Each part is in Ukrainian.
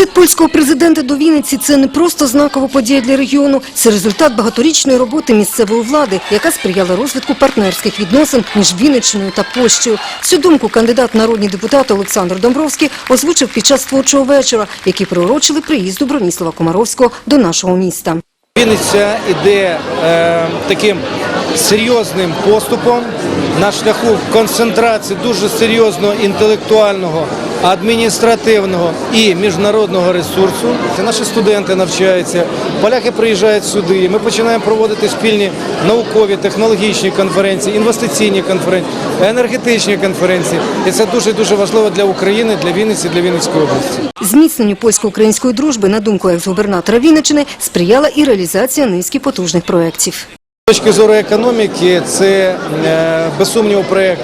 Візит польського президента до Вінниці – це не просто знакова подія для регіону, це результат багаторічної роботи місцевої влади, яка сприяла розвитку партнерських відносин між Вінниччиною та Польщею. Цю думку кандидат народні депутати Олександр Домбровський озвучив під час творчого вечора, який приурочили приїзду Броніслава Комаровського до нашого міста. Вінниця іде е, таким серйозним поступом на шляху концентрації дуже серйозного інтелектуального, адміністративного і міжнародного ресурсу. Це Наші студенти навчаються, поляки приїжджають сюди. Ми починаємо проводити спільні наукові, технологічні конференції, інвестиційні конференції, енергетичні конференції. І це дуже дуже важливо для України, для Вінниці, для Вінницької області. Зміцненню польсько-української дружби, на думку екс-губернатора Вінниччини, сприяла і реалізація низки потужних проєктів. З точки зору економіки, це е, без сумніву проєкт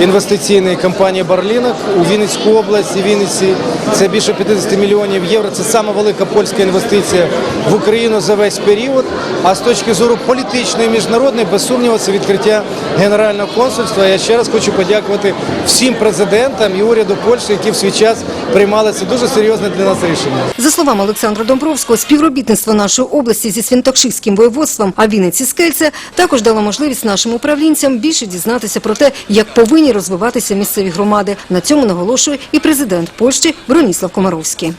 інвестиційної компанії Барлінок у Вінницьку область і Вінниці. Це більше 50 мільйонів євро. Це сама велика польська інвестиція в Україну за весь період. А з точки зору політичної міжнародної, без сумніву, це відкриття генерального консульства. Я ще раз хочу подякувати всім президентам і уряду Польщі, які в свій час приймали це дуже серйозне для нас рішення. За словами Олександра Домбровського, співробітництво нашої області зі Свінтокшиським воєводством, а Вінниці з Кельце також дало можливість нашим управлінцям більше дізнатися про те, як повинні розвиватися місцеві громади. На цьому наголошує і президент Польщі Броніслав Комаровський.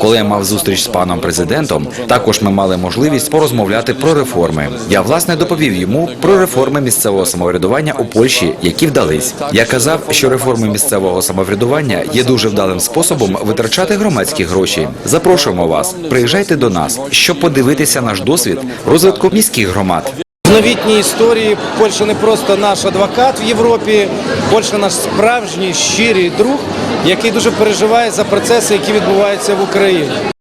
Коли я мав зустріч з паном президентом, також ми мали можливість порозмовляти про реформи. Я власне доповів йому про реформи місцевого самоврядування у Польщі, які вдались. Я казав, що реформи місцевого самоврядування є дуже вдалим способом витрачати громадські гроші. Запрошуємо вас, приїжджайте до нас, щоб подивитися наш досвід розвитку міських громад. Новітній історії Польща не просто наш адвокат в Європі, Польща наш справжній щирий друг, який дуже переживає за процеси, які відбуваються в Україні.